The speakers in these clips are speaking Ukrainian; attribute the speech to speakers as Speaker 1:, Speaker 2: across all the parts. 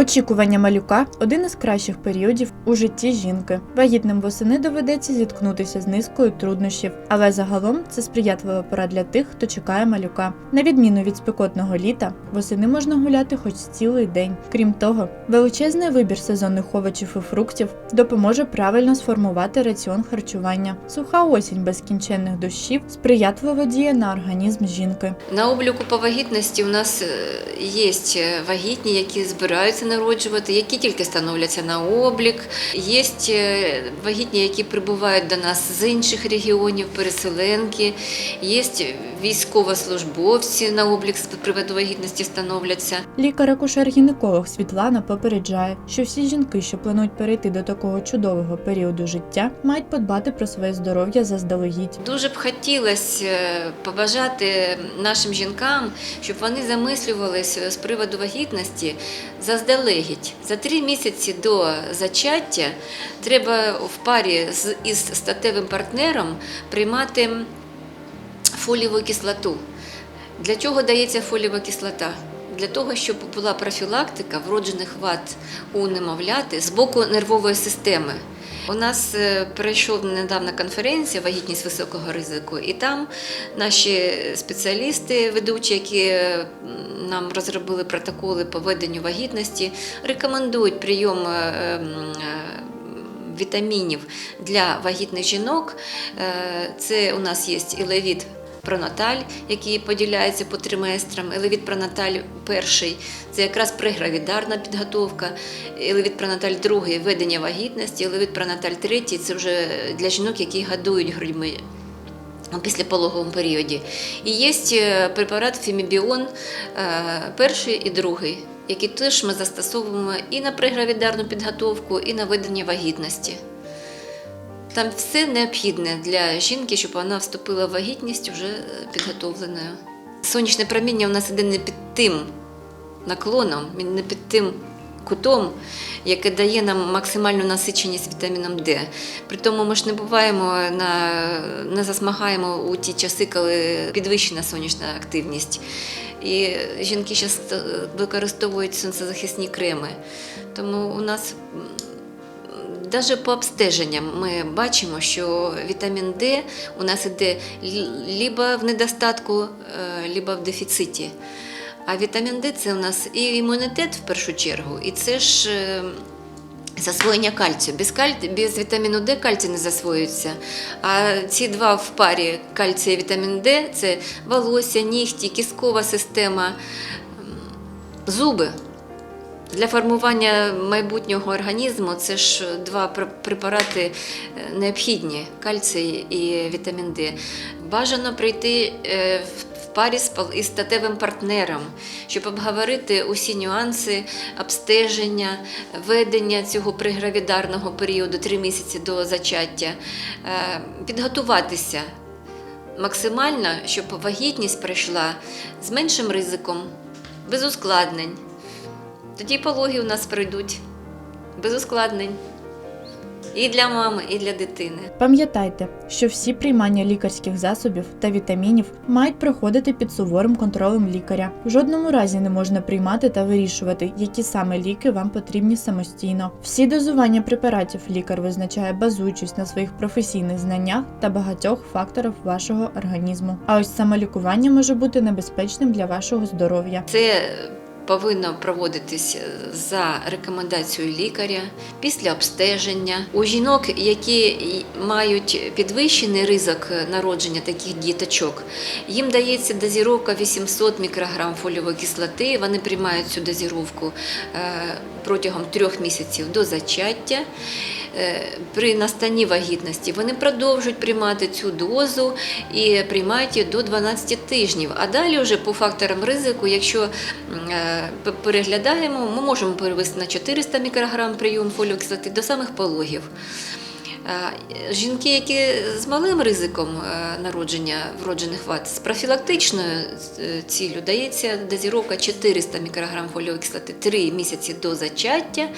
Speaker 1: Очікування малюка один із кращих періодів у житті жінки. Вагітним восени доведеться зіткнутися з низкою труднощів, але загалом це сприятлива пора для тих, хто чекає малюка. На відміну від спекотного літа, восени можна гуляти хоч цілий день. Крім того, величезний вибір сезонних овочів і фруктів допоможе правильно сформувати раціон харчування. Суха осінь без кінченних дощів сприятливо діє на організм жінки.
Speaker 2: На обліку по вагітності у нас е, є вагітні, які збираються народжувати, які тільки становляться на облік. Є е, вагітні, які прибувають до нас з інших регіонів, переселенки, є військовослужбовці на облік з приводу вагітності становляться.
Speaker 1: Лікар-акушер-гінеколог Світлана попереджає, що всі жінки, що планують перейти до такого чудового періоду життя, мають подбати про своє здоров'я заздалегідь.
Speaker 2: Дуже б хотілося е, побажати нашим жінкам, щоб вони замислювалися з приводу вагітності заздалегідь. За три місяці до зачаття треба в парі з із статевим партнером приймати фолієву кислоту. Для чого дається фолієва кислота? Для того, щоб була профілактика вроджених вад у немовляти з боку нервової системи. У нас е, пройшов недавно конференція Вагітність високого ризику, і там наші спеціалісти, ведучі, які е, нам розробили протоколи по веденню вагітності, рекомендують прийом е, вітамінів для вагітних жінок. Це у нас є елевіт Пронаталь, який поділяється по триместрам. Елевіт Пронаталь перший це якраз прегравідарна підготовка. Елевіт Пронаталь другий ведення вагітності. Елевіт Пронаталь третій це вже для жінок, які годують грудьми. У післяпологовому періоді. І є е, препарат Фемібіон е, перший і другий, який теж ми застосовуємо і на прегравідарну підготовку, і на ведення вагітності. Там все необхідне для жінки, щоб вона вступила в вагітність вже е, підготовленою. Сонячне проміння у нас іде не під тим наклоном, не під тим кутом, яке дає нам максимальну насиченість вітаміном Д. При тому ми ж не буваємо на не засмагаємо у ті часи, коли підвищена сонячна активність. І жінки зараз використовують сонцезахисні креми. Тому у нас Навіть по обстеженням ми бачимо, що вітамін Д у нас іде либо в недостатку, е, либо в дефіциті. А вітамін Д це у нас і імунітет в першу чергу, і це ж е, засвоєння кальцію. Без, каль... без вітаміну Д кальцій не засвоюється. А ці два в парі кальцій і вітамін Д це волосся, нігті, кіскова система, зуби. Для формування майбутнього організму це ж два препарати е, необхідні кальцій і вітамін Д. Бажано прийти е, в- парі з статевим партнером, щоб обговорити усі нюанси обстеження, ведення цього пригравідарного періоду три місяці до зачаття, е, підготуватися максимально, щоб вагітність пройшла з меншим ризиком, без ускладнень. Тоді пологи у нас пройдуть без ускладнень. І для мами, і для дитини.
Speaker 1: Пам'ятайте, що всі приймання лікарських засобів та вітамінів мають проходити під суворим контролем лікаря. В жодному разі не можна приймати та вирішувати, які саме ліки вам потрібні самостійно. Всі дозування препаратів лікар визначає, базуючись на своїх професійних знаннях та багатьох факторах вашого організму. А ось самолікування може бути небезпечним для вашого здоров'я.
Speaker 2: Це повинно проводитись за рекомендацією лікаря після обстеження. У жінок, які мають підвищений ризик народження таких діточок, їм дається дозіровка 800 мікрограм фольової кислоти. Вони приймають цю дозіровку е, протягом трьох місяців до зачаття. Е, При настанні вагітності вони продовжують приймати цю дозу і приймають її до 12 тижнів. А далі, вже по факторам ризику, якщо е, переглядаємо, ми можемо перевести на 400 мікрограм прийом фоліоксати до самих пологів. Е, Жінки, які з малим ризиком е, народження вроджених вад, з профілактичною е, ціллю дається дозіровка 400 мікрограм фолієвої кислоти 3 місяці до зачаття,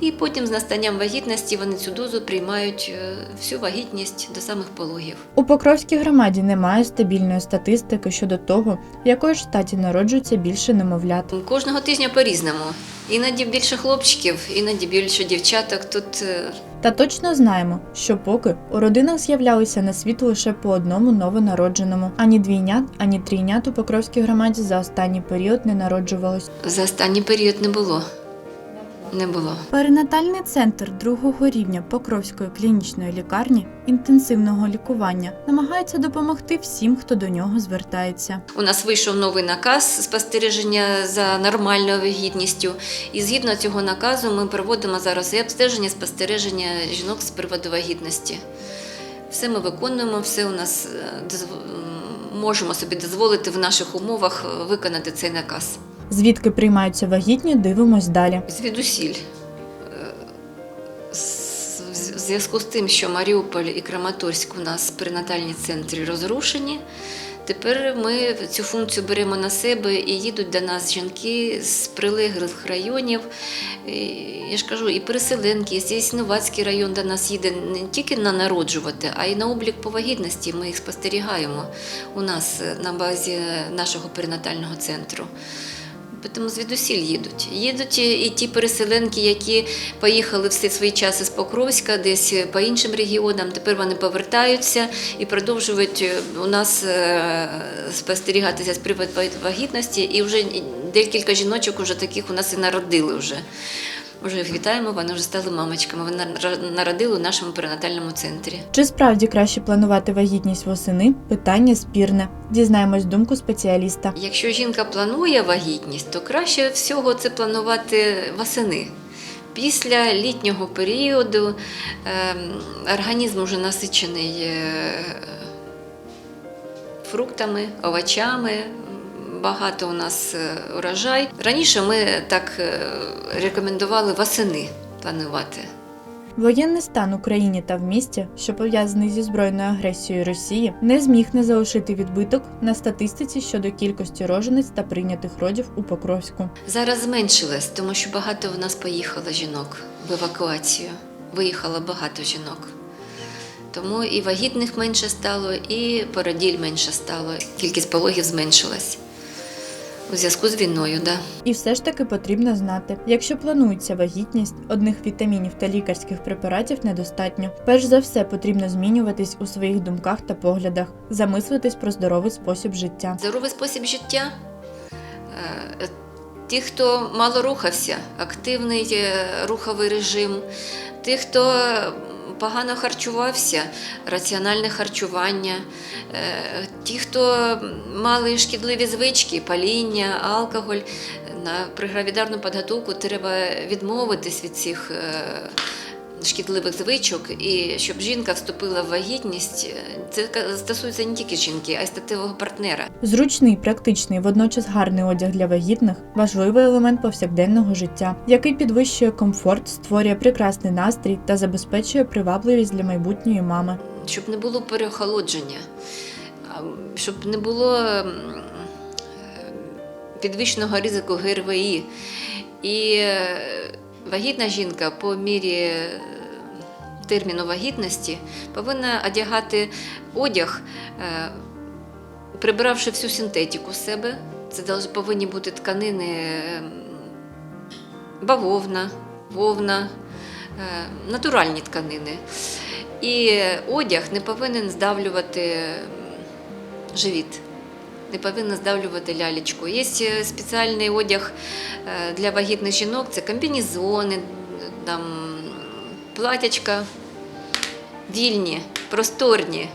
Speaker 2: і потім з настанням вагітності вони цю дозу приймають всю вагітність до самих пологів.
Speaker 1: У Покровській громаді немає стабільної статистики щодо того, якої ж статі народжується більше немовлят.
Speaker 2: Кожного тижня по-різному. Іноді більше хлопчиків, іноді більше дівчаток. Тут е,
Speaker 1: Та точно знаємо, що поки у родинах з'являлися на світ лише по одному новонародженому. Ані двійнят, ані трійнят у Покровській громаді за останній період не народжувалось.
Speaker 2: за останній період не було. Не було.
Speaker 1: Перинатальний центр другого рівня Покровської клінічної лікарні інтенсивного лікування намагається допомогти всім, хто до нього звертається.
Speaker 2: У нас вийшов новий наказ спостереження за нормальною вагітністю. І згідно цього наказу ми проводимо зараз і обстеження спостереження жінок з приводу вагітності. Все ми виконуємо, все у нас е, можемо собі дозволити в наших умовах е, виконати цей наказ.
Speaker 1: Звідки приймаються вагітні, дивимось далі.
Speaker 2: Звідусіль. Е, В зв'язку з тим, що Маріуполь і Краматорськ у нас перинатальні центри розрушені, тепер ми цю функцію беремо на себе і їдуть до нас жінки з прилеглих районів. Я ж кажу, і переселенки, і Ясновацький район до нас їде не тільки на народжувати, а й на облік по вагітності. Ми їх спостерігаємо у нас на базі нашого перинатального центру. Тому звідусіль їдуть. Їдуть і ті переселенки, які поїхали все свої час з Покровська, десь по іншим регіонам. Тепер вони повертаються і продовжують е, у нас е, спостерігатися з приводу вагітності. І вже декілька жіночок уже таких у нас і народили вже. Їх вітаємо, вони вже стали мамочками. Вони нар- народили у нашому перинатальному центрі.
Speaker 1: Чи справді краще планувати вагітність восени? Питання спірне. Дізнаємось думку спеціаліста.
Speaker 2: Якщо жінка планує вагітність, то краще всього це планувати восени. Після літнього періоду ем, організм вже насичений е, фруктами, овочами. Багато у нас е, урожай. Раніше ми так е, рекомендували восени планувати.
Speaker 1: Воєнний стан в Україні та в місті, що пов'язаний зі збройною агресією Росії, не зміг не залишити відбиток на статистиці щодо кількості рожениць та прийнятих родів у Покровську.
Speaker 2: Зараз зменшилось, тому що багато в нас поїхало жінок в евакуацію. Виїхало багато жінок. Тому і вагітних менше стало, і породіль менше стало. Кількість пологів зменшилась у зв'язку з війною. Да.
Speaker 1: І все ж таки потрібно знати, якщо планується вагітність, одних вітамінів та лікарських препаратів недостатньо. Перш за все потрібно змінюватись у своїх думках та поглядах, замислитись про здоровий спосіб життя.
Speaker 2: Здоровий спосіб життя. Е, Ті, хто мало рухався, активний е, руховий режим, ті, хто погано харчувався, раціональне харчування, е, ті, хто мали шкідливі звички, паління, алкоголь, на пригравідарну підготовку треба відмовитись від цих е, шкідливих звичок, і щоб жінка вступила в вагітність, е, це стосується не тільки жінки, а й статевого партнера.
Speaker 1: Зручний, практичний, водночас гарний одяг для вагітних важливий елемент повсякденного життя, який підвищує комфорт, створює прекрасний настрій та забезпечує привабливість для майбутньої мами.
Speaker 2: щоб не було переохолодження, щоб не було е, підвищеного ризику ГРВІ. І е, вагітна жінка по мірі е, терміну вагітності повинна одягати одяг, е, прибравши всю синтетику з себе. Це повинні бути тканини е, бавовна, вовна, натуральні тканини. І одяг не повинен здавлювати живіт, не повинна здавлювати лялечку. Є е, спеціальний одяг е, для вагітних жінок, це комбінезони, там, платячка, вільні, просторні.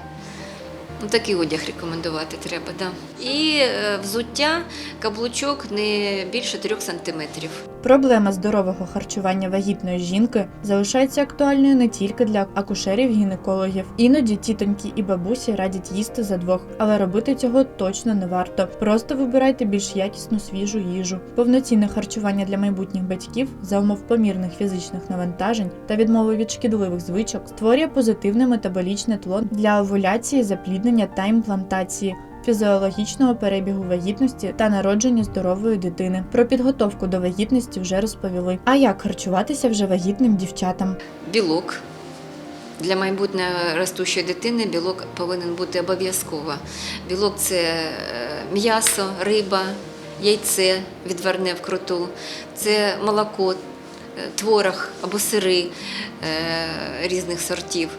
Speaker 2: Ну, такий одяг рекомендувати треба, да. І е, взуття, каблучок не більше 3 сантиметрів.
Speaker 1: Проблема здорового харчування вагітної жінки залишається актуальною не тільки для акушерів-гінекологів. Іноді тітоньки і бабусі радять їсти за двох, але робити цього точно не варто. Просто вибирайте більш якісну свіжу їжу. Повноцінне харчування для майбутніх батьків за умов помірних фізичних навантажень та відмови від шкідливих звичок створює позитивне метаболічне тло для овуляції, запліднення та імплантації. Фізіологічного перебігу вагітності та народження здорової дитини. Про підготовку до вагітності вже розповіли. А як харчуватися вже вагітним дівчатам?
Speaker 2: Білок. Для майбутньої ростущої дитини білок повинен бути обов'язково. Білок це е, м'ясо, риба, яйце відварне вкруту, це молоко, е, творог або сири е, різних сортів.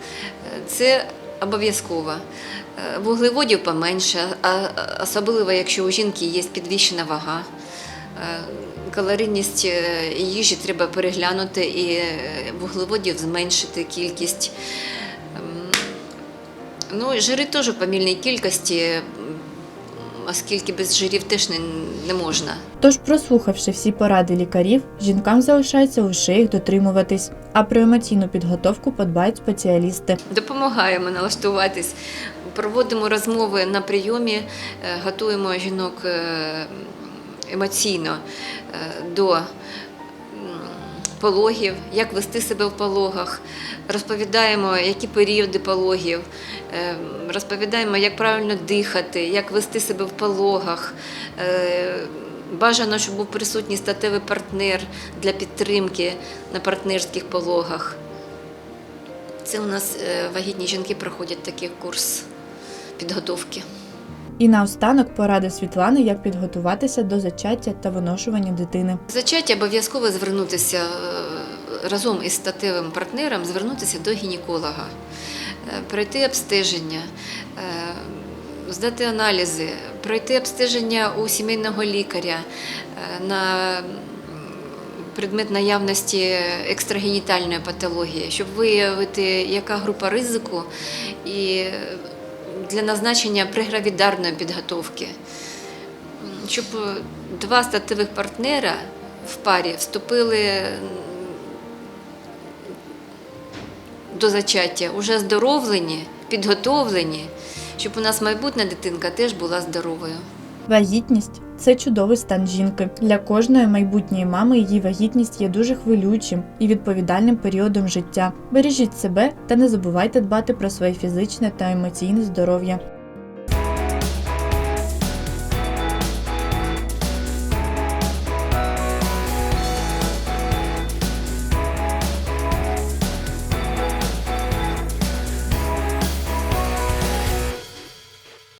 Speaker 2: Це обов'язково. Е, Вуглеводів поменше, особливо якщо у жінки є підвищена вага. Е, Калорійність е, їжі треба переглянути і вуглеводів зменшити кількість. Ем, Ну, жири теж в помільній кількості, оскільки без жирів теж не, не можна.
Speaker 1: Тож, прослухавши всі поради лікарів, жінкам залишається лише їх дотримуватись, а про емоційну підготовку подбають спеціалісти.
Speaker 2: Допомагаємо налаштуватись, проводимо розмови на прийомі, е, готуємо жінок е, емоційно е, до пологів, як вести себе в пологах, розповідаємо, які періоди пологів, е, розповідаємо, як правильно дихати, як вести себе в пологах. Е, Бажано, щоб був присутній статевий партнер для підтримки на партнерських пологах. Це у нас е, вагітні жінки проходять такий курс підготовки.
Speaker 1: І наостанок поради Світлани, як підготуватися до зачаття та виношування дитини.
Speaker 2: Зачаття обов'язково звернутися е, разом із статевим партнером, звернутися до гінеколога, е, пройти обстеження, е, здати аналізи, пройти обстеження у сімейного лікаря на предмет наявності екстрагенітальної патології, щоб виявити, яка група ризику і для назначення прегравідарної підготовки. Щоб два статевих партнера в парі вступили до зачаття уже здоровлені, підготовлені, щоб у нас майбутня дитинка теж була здоровою.
Speaker 1: Вагітність це чудовий стан жінки. Для кожної майбутньої мами її вагітність є дуже хвилюючим і відповідальним періодом життя. Бережіть себе та не забувайте дбати про своє фізичне та емоційне здоров'я.